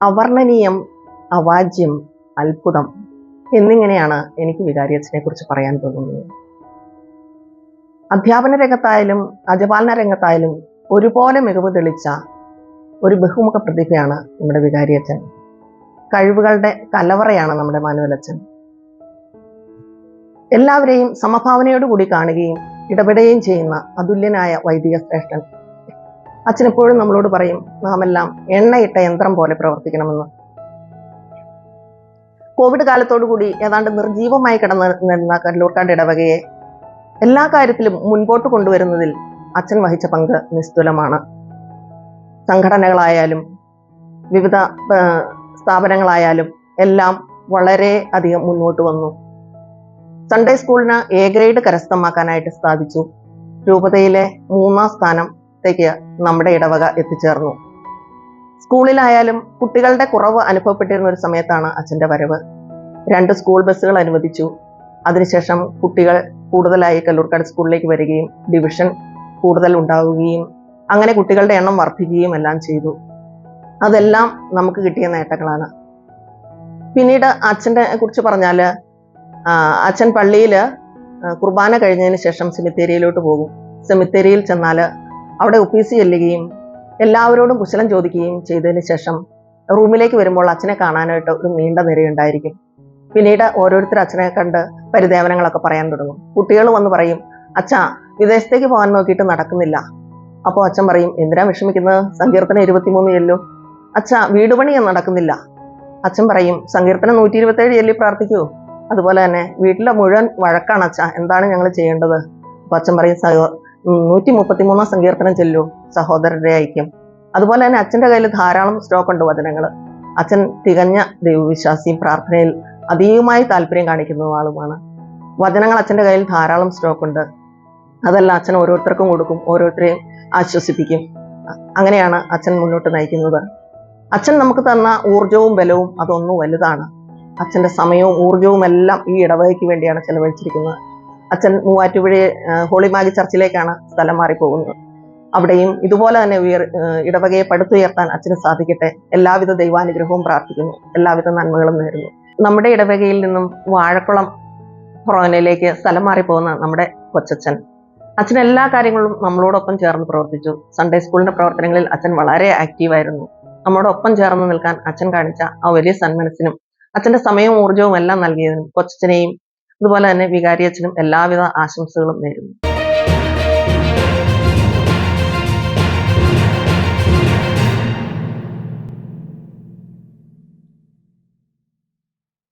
അവർണനീയം അവാജ്യം അത്ഭുതം എന്നിങ്ങനെയാണ് എനിക്ക് വികാരിയച്ഛനെ കുറിച്ച് പറയാൻ തോന്നുന്നത്. അധ്യാപന രംഗത്തായാലും അജപാലന രംഗത്തായാലും ഒരുപോലെ മികവ് തെളിച്ച ഒരു ബഹുമുഖ പ്രതിഭയാണ് നമ്മുടെ വികാരിയച്ഛൻ കഴിവുകളുടെ കലവറയാണ് നമ്മുടെ മാനുവലച്ഛൻ എല്ലാവരെയും സമഭാവനയോടുകൂടി കാണുകയും ഇടപെടുകയും ചെയ്യുന്ന അതുല്യനായ വൈദിക ശ്രേഷ്ഠൻ അച്ഛൻ എപ്പോഴും നമ്മളോട് പറയും നാം എല്ലാം എണ്ണയിട്ട യന്ത്രം പോലെ പ്രവർത്തിക്കണമെന്ന്. കോവിഡ് കാലത്തോടുകൂടി ഏതാണ്ട് നിർജീവമായി കിടന്ന് നിന്ന കല്ലൂർക്കാട് ഇടവകയെ എല്ലാ കാര്യത്തിലും മുൻപോട്ട് കൊണ്ടുവരുന്നതിൽ അച്ഛൻ വഹിച്ച പങ്ക് നിസ്തുലമാണ്. സംഘടനകളായാലും വിവിധ സ്ഥാപനങ്ങളായാലും എല്ലാം വളരെ അധികം മുന്നോട്ട് വന്നു. സൺഡേ സ്കൂളിന് എ ഗ്രേഡ് കരസ്ഥമാക്കാനായിട്ട് സാധിച്ചു. രൂപതയിലെ മൂന്നാം സ്ഥാനത്തേക്ക് നമ്മുടെ ഇടവക എത്തിച്ചേർന്നു. സ്കൂളിലായാലും കുട്ടികളുടെ കുറവ് അനുഭവപ്പെട്ടിരുന്ന ഒരു സമയത്താണ് അച്ഛന്റെ വരവ്. രണ്ട് സ്കൂൾ ബസ്സുകൾ അനുവദിച്ചു. അതിനുശേഷം കുട്ടികൾ കൂടുതലായി കല്ലൂർക്കാട് സ്കൂളിലേക്ക് വരികയും ഡിവിഷൻ കൂടുതൽ ഉണ്ടാവുകയും അങ്ങനെ കുട്ടികളുടെ എണ്ണം വർദ്ധിക്കുകയും എല്ലാം ചെയ്തു. അതെല്ലാം നമുക്ക് കിട്ടിയ നേട്ടങ്ങളാണ്. പിന്നീട് അച്ഛന്റെ കുറിച്ച് പറഞ്ഞാൽ അച്ഛൻ പള്ളിയിൽ കുർബാന കഴിഞ്ഞതിന് ശേഷം സെമിത്തേരിയിലോട്ട് പോകും. സെമിത്തേരിയിൽ ചെന്നാൽ അവിടെ ഒപ്പീസ് ചെല്ലുകയും എല്ലാവരോടും കുശലം ചോദിക്കുകയും ചെയ്തതിന് ശേഷം റൂമിലേക്ക് വരുമ്പോൾ അച്ഛനെ കാണാനായിട്ട് ഒരു നീണ്ട നിരയുണ്ടായിരിക്കും പിന്നീട് ഓരോരുത്തർ അച്ഛനെ കണ്ട് പരിദേവനങ്ങളൊക്കെ പറയാൻ തുടങ്ങും. കുട്ടികൾ വന്ന് പറയും അച്ഛാ വിദേശത്തേക്ക് പോകാൻ നോക്കിയിട്ട് നടക്കുന്നില്ല. അപ്പോൾ അച്ഛൻ പറയും എന്തിനാ വിഷമിക്കുന്നത്? സങ്കീർത്തനം ഇരുപത്തിമൂന്ന് ചെല്ലു. അച്ഛാ വീട് നടക്കുന്നില്ല. അച്ഛൻ പറയും സങ്കീർത്തനം നൂറ്റി ഇരുപത്തേഴ് ചെല്ലി പ്രാർത്ഥിക്കൂ. അതുപോലെ തന്നെ വീട്ടിലെ മുഴുവൻ വഴക്കാണ് അച്ഛ. എന്താണ് ഞങ്ങൾ ചെയ്യേണ്ടത്? അപ്പോൾ അച്ഛൻ പറയും നൂറ്റി മുപ്പത്തിമൂന്നാം സങ്കീർത്തനം ചെല്ലു സഹോദരരുടെ ഐക്യം. അതുപോലെ തന്നെ അച്ഛന്റെ കയ്യിൽ ധാരാളം സ്റ്റോക്ക് ഉണ്ട് വചനങ്ങൾ അച്ഛൻ തികഞ്ഞ ദൈവവിശ്വാസിയും പ്രാർത്ഥനയിൽ അതീവമായി താല്പര്യം കാണിക്കുന്ന ആളുമാണ്. വചനങ്ങൾ അച്ഛന്റെ കയ്യിൽ ധാരാളം സ്റ്റോക്ക് ഉണ്ട്. അതെല്ലാം അച്ഛൻ ഓരോരുത്തർക്കും കൊടുക്കും ഓരോരുത്തരെയും ആശ്വസിപ്പിക്കും. അങ്ങനെയാണ് അച്ഛൻ മുന്നോട്ട് നയിക്കുന്നത്. അച്ഛൻ നമുക്ക് തന്ന ഊർജവും ബലവും അതൊന്നും വലുതാണ്. അച്ഛന്റെ സമയവും ഊർജവും എല്ലാം ഈ ഇടവകയ്ക്ക് വേണ്ടിയാണ് ചെലവഴിച്ചിരിക്കുന്നത്. അച്ഛൻ മൂവാറ്റുപുഴ ഹോളിമാലി ചർച്ചിലേക്കാണ് സ്ഥലം മാറിപ്പോകുന്നത്. അവിടെയും ഇതുപോലെ തന്നെ ഉയർ ഇടവകയെ പടുത്തുയർത്താൻ അച്ഛന് സാധിക്കട്ടെ. എല്ലാവിധ ദൈവാനുഗ്രഹവും പ്രാർത്ഥിക്കുന്നു. എല്ലാവിധ നന്മകളും നേരുന്നു. നമ്മുടെ ഇടവകയിൽ നിന്നും വാഴക്കുളം ഫൊറോനയിലേക്ക് സ്ഥലം മാറിപ്പോകുന്ന നമ്മുടെ കൊച്ചച്ഛൻ. അച്ഛൻ എല്ലാ കാര്യങ്ങളും നമ്മളോടൊപ്പം ചേർന്ന് പ്രവർത്തിച്ചു. സൺഡേ സ്കൂളിന്റെ പ്രവർത്തനങ്ങളിൽ അച്ഛൻ വളരെ ആക്റ്റീവായിരുന്നു നമ്മളോടൊപ്പം ചേർന്ന് നിൽക്കാൻ അച്ഛൻ കാണിച്ച ആ വലിയ സന്മനസ്സിനും അച്ഛന്റെ സമയവും ഊർജവും എല്ലാം നൽകിയതിനും കൊച്ചച്ഛനെയും അതുപോലെ തന്നെ വികാരിയച്ഛനും എല്ലാവിധ ആശംസകളും നേരുന്നു.